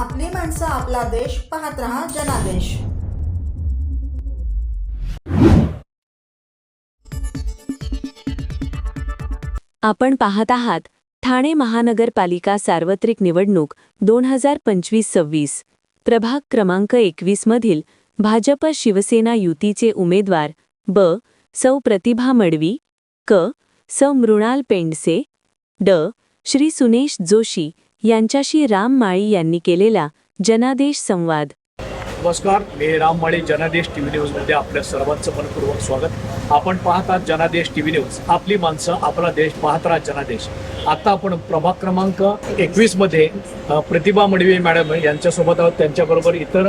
आपली माणसं आपला देश पाहत रहा जनादेश. आपण पाहत आहात ठाणे महानगरपालिका सार्वत्रिक निवडणूक दोन हजार पंचवीस सव्वीस. प्रभाग क्रमांक एकवीसमधील भाजप शिवसेना युतीचे उमेदवार ब. सौ प्रतिभा मडवी क. सौ मृणाल पेंडसे ड. श्री सुनेश जोशी यांच्याशी राम माळी यांनी केलेला जनादेश संवाद. नमस्कार मी राम माळी जनादेश टी व्ही न्यूजमध्ये आपल्या सर्वांचं मनपूर्वक स्वागत. आपण पाहत आहात जनादेश टी व्ही न्यूज. आपली माणसं आपला देश पाहत राहा जनादेश. आता आपण प्रभाग क्रमांक एकवीसमध्ये प्रतिभा मडवी मॅडम यांच्यासोबत आहोत. त्यांच्याबरोबर इतर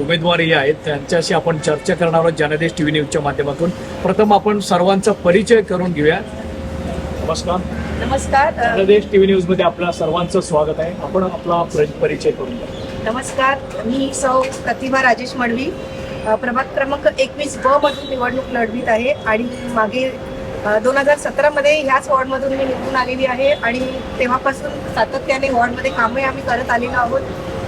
उमेदवारही आहेत. त्यांच्याशी आपण चर्चा करणार आहोत जनादेश टी व्ही न्यूजच्या माध्यमातून. प्रथम आपण सर्वांचा परिचय करून घेऊया. नमस्कार. नमस्कार अ, जनादेश टी व्ही न्यूजमध्ये आपल्या सर्वांचं स्वागत आहे. आपण आपला परि- परिचय करून नमस्कार मी सौ प्रतिभा राजेश मडवी. प्रभाग क्रमांक एकवीस ब मधून निवडणूक लढवीत आहे आणि मागे दोन हजार सतरामध्ये ह्याच वॉर्डमधून मी निवडून आलेली आहे आणि तेव्हापासून सातत्याने वॉर्डमध्ये कामही आम्ही करत आलेलो आहोत.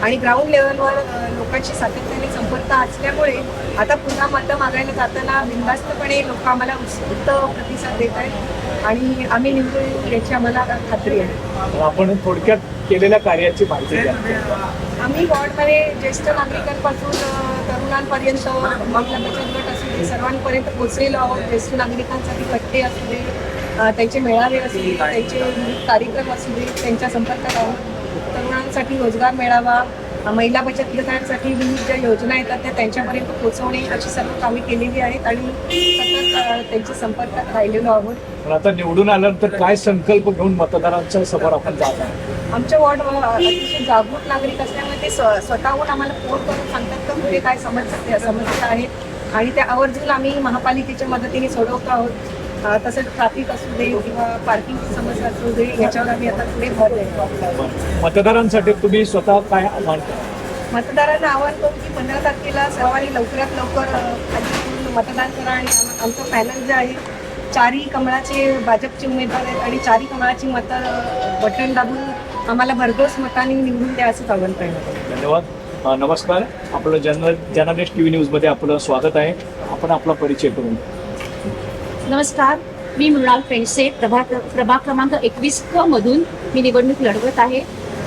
आणि ग्राउंड लेवलवर लोकांशी सातत्याने संपर्क असल्यामुळे आता पुन्हा मतं मागायला जाताना बिनधास्तपणे लोक आम्हाला उत्स्फूर्त प्रतिसाद देत आहेत आणि आम्ही निवडून याची आम्हाला खात्री आहे. आपण थोडक्यात केलेल्या कार्याची माहिती आम्ही वॉर्डमध्ये ज्येष्ठ नागरिकांपासून तरुणांपर्यंत महिला बचत गट असू दे सर्वांपर्यंत पोहोचलेलो आहोत. ज्येष्ठ नागरिकांसाठी कट्टे असू दे त्यांचे मेळावे असू दे त्यांचे कार्यक्रम असू दे त्यांच्या संपर्कात आहोत. तरुणांसाठी रोजगार मेळावा महिला बचत गटांसाठी विविध ज्या योजना येतात त्या त्यांच्यापर्यंत पोहोचवणे अशी सर्व कामे केलेली आहेत आणि सतत त्यांच्या संपर्कात राहिलेलो आहोत. आता निवडून आल्यानंतर काय संकल्प घेऊन मतदारांच्या समोर आपण जात आहोत? आमच्या वॉर्ड अतिशय जागरूक नागरिक असल्यामुळे ते स्व- स्वतःहून आम्हाला फोन करून सांगतात का कुठे काय समस्या समस्या आहेत. आणि त्या आवर्जून आम्ही महापालिकेच्या मदतीने सोडवतो आहोत. तसंच ट्रॅफिक असू दे किंवा पार्किंगची समस्या असू दे याच्यावर आम्ही आता पुढे भर देतो मतदारांसाठी तुम्ही स्वतः काय आव्हान करा मतदारांना आवाहन करू की पंधरा तारखेला सर्वांनी लवकरात लवकर खाली मतदान करा आणि आम- आमचं पॅनल जे आहे चारही कमळाचे भाजपचे उमेदवार आहेत आणि चारही कमळाची मतं बटन दाबून आम्हाला भरघोस मतांनी निवडून द्या असंच आवाहन करण्यात आलं. धन्यवाद. नमस्कार. आपलं जन जनादेश टी व्ही न्यूजमध्ये आपलं स्वागत आहे. आपण आपला परिचय करून. नमस्कार मी मृणाल पेंडसे प्रभाग प्रभाग क्रमांक एकवीस क मधून मी निवडणूक लढवत आहे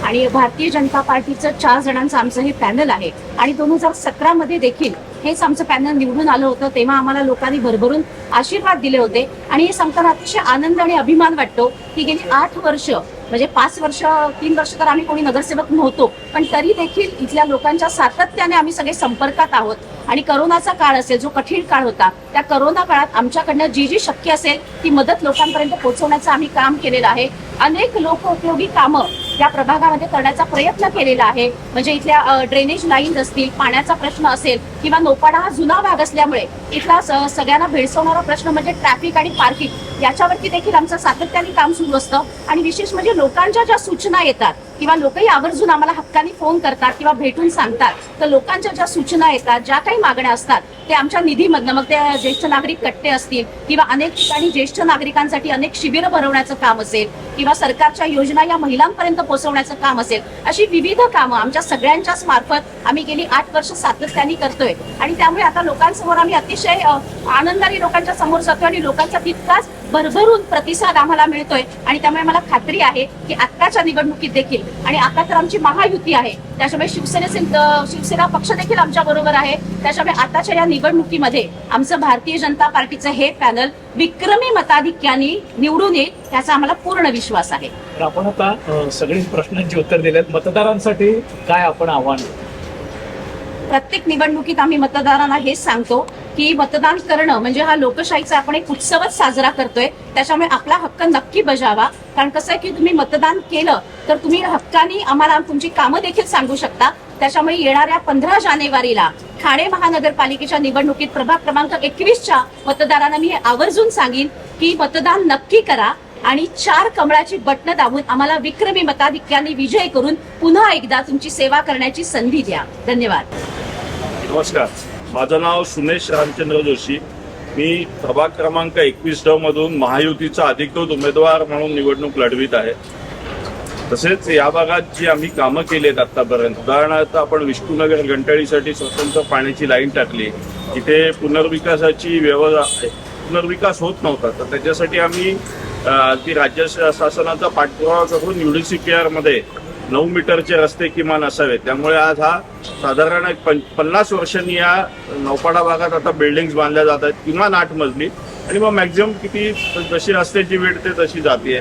आणि भारतीय जनता पार्टीचं चार जणांचं आमचं हे पॅनल आहे. आणि दोन हजार सतरामध्ये देखील हेच आमचं पॅनल निवडून आलं होतं तेव्हा आम्हाला लोकांनी भरभरून आशीर्वाद दिले होते. आणि हे सांगताना अतिशय आनंद आणि अभिमान वाटतो की गेली आठ वर्ष म्हणजे पाच वर्ष तीन वर्ष तर आम्ही कोणी नगरसेवक नव्हतो पण तरी देखील इथल्या लोकांच्या सातत्याने आम्ही सगळे संपर्कात आहोत. आणि करोनाचा काळ असेल जो कठीण काळ होता त्या करोना काळात आमच्याकडनं जी जी शक्य असेल ती मदत लोकांपर्यंत पोहोचवण्याचं आम्ही काम केलेलं आहे. अनेक लोकोपयोगी कामं या प्रभागामध्ये करण्याचा प्रयत्न केलेला आहे. म्हणजे इथल्या ड्रेनेज लाईन असतील पाण्याचा प्रश्न असेल किंवा नोपाडा हा जुना भाग असल्यामुळे इथला स- सगळ्यांना भेडसवणारा प्रश्न म्हणजे ट्रॅफिक आणि पार्किंग याच्यावरती देखील आमचं सातत्याने काम सुरू असतं. आणि विशेष म्हणजे लोकांच्या ज्या सूचना येतात किंवा लोकही आवर्जून आम्हाला हक्काने फोन करतात किंवा भेटून सांगतात तर लोकांच्या ज्या सूचना येतात ज्या काही मागण्या असतात ते आमच्या निधीमधनं मग ते ज्येष्ठ नागरिक कट्टे असतील किंवा अनेक ठिकाणी ज्येष्ठ नागरिकांसाठी अनेक शिबिरं भरवण्याचं काम असेल किंवा सरकारच्या योजना या महिलांपर्यंत पोहोचवण्याचं काम असेल अशी विविध कामं आमच्या सगळ्यांच्याच मार्फत आम्ही गेली आठ वर्ष सातत्याने करतोय. आणि त्यामुळे आता लोकांसमोर आम्ही अतिशय आनंदाने लोकांच्या समोर जातोय आणि लोकांचा तितकाच भरभरून प्रतिसाद आम्हाला मिळतोय. आणि त्यामुळे मला खात्री आहे की आत्ताच्या निवडणुकीत देखील आणि आता तर आमची महायुती आहे त्याच्यामुळे शिवसेनेचे शिवसेना पक्ष देखील आमच्या बरोबर आहे. त्याच्यामुळे आताच्या या निवडणुकीमध्ये आमचं भारतीय जनता पार्टीचं हे पॅनल विक्रमी मताधिक्याने निवडून येईल त्याचा आम्हाला पूर्ण विश्वास आहे. तर आपण आता सगळी प्रश्नांची उत्तर दिलेत. मतदारांसाठी काय आपण आव्हान? प्रत्येक निवडणुकीत आम्ही मतदारांना हेच सांगतो की मतदान करणं म्हणजे हा लोकशाहीचा आपण एक उत्सवच साजरा करतोय. त्याच्यामुळे आपला हक्क नक्की बजावा. कारण कसं आहे की तुम्ही मतदान केलं तर तुम्ही हक्कानी आम्हाला तुमची कामं देखील सांगू शकता. त्याच्यामुळे येणाऱ्या पंधरा जानेवारीला ठाणे महानगरपालिकेच्या निवडणुकीत प्रभाग क्रमांक एकवीसच्या मतदारांना मी हे आवर्जून सांगेन की मतदान नक्की करा आणि चार कमळाची बटणं दाबून आम्हाला विक्रमी मताधिक्याने विजय करून पुन्हा एकदा तुमची सेवा करण्याची संधी द्या. धन्यवाद. नमस्कार. माझं नाव सुनेश रामचंद्र जोशी. मी प्रभाग क्रमांक एकवीस ड मधून महायुतीचा अधिकृत उमेदवार म्हणून निवडणूक लढवित आहे. तसेच या भागात जी आम्ही कामं केली आहेत आतापर्यंत उदाहरणार्थ आपण विष्णुनगर घंटाळीसाठी स्वतंत्र पाण्याची लाईन टाकली तिथे पुनर्विकासाची व्यवस्था पुनर्विकास होत नव्हता. तर त्याच्यासाठी आम्ही ती राज्य शासनाचा पाठपुरावा करून युडीसीपीआरमध्ये नऊ मीटरचे रस्ते किमान असावेत. त्यामुळे आज हा साधारण एक पं- पन्नास वर्षांनी या नौपाडा भागात आता बिल्डिंग बांधल्या जात आहेत किमान आठ मजली. आणि मग मॅक्झिमम किती जशी रस्त्याची वेळ ते तशी जाते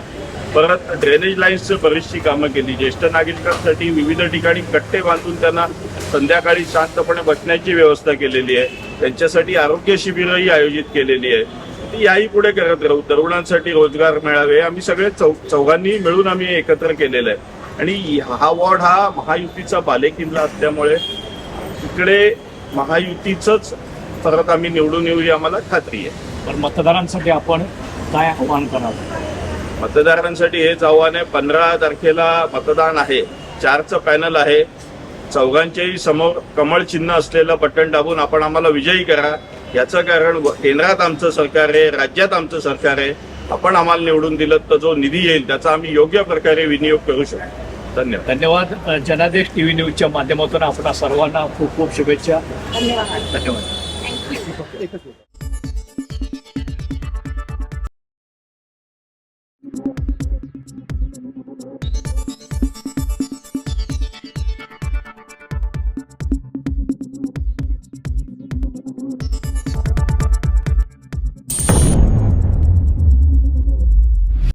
परत ड्रेनेज लाईन्सचं बरीचशी कामं केली. ज्येष्ठ नागरिकांसाठी विविध ठिकाणी कट्टे बांधून त्यांना संध्याकाळी शांतपणे बसण्याची व्यवस्था केलेली आहे. त्यांच्यासाठी आरोग्य शिबिरंही आयोजित केलेली आहे. ती याही पुढे करत राहू. तरुणांसाठी रोजगार मिळावे आम्ही सगळे चौ चौघांनी मिळून आम्ही एकत्र केलेलं आहे. आणि हा वॉर्ड हा महायुतीचा बालेकिल्ला असल्यामुळे इकडे महायुतीचंच परत आम्ही निवडून येऊ ही आम्हाला खात्री आहे. पण मतदारांसाठी आपण काय आव्हान करावं मतदारांसाठी हेच आव्हान आहे. पंधरा तारखेला मतदान आहे. चारचं पॅनल आहे. चौघांच्याही समोर कमळ चिन्ह असलेलं बटन दाबून आपण आम्हाला विजयी करा. याचं कारण केंद्रात आमचं सरकार आहे राज्यात आमचं सरकार आहे. आपण आम्हाला निवडून दिलं तर जो निधी येईल त्याचा आम्ही योग्य प्रकारे विनियोग करू शकतो. धन्यवाद. धन्यवाद. जनादेश टीव्ही न्यूजच्या माध्यमातून आपणा सर्वांना खूप खूप शुभेच्छा. धन्यवाद. धन्यवाद.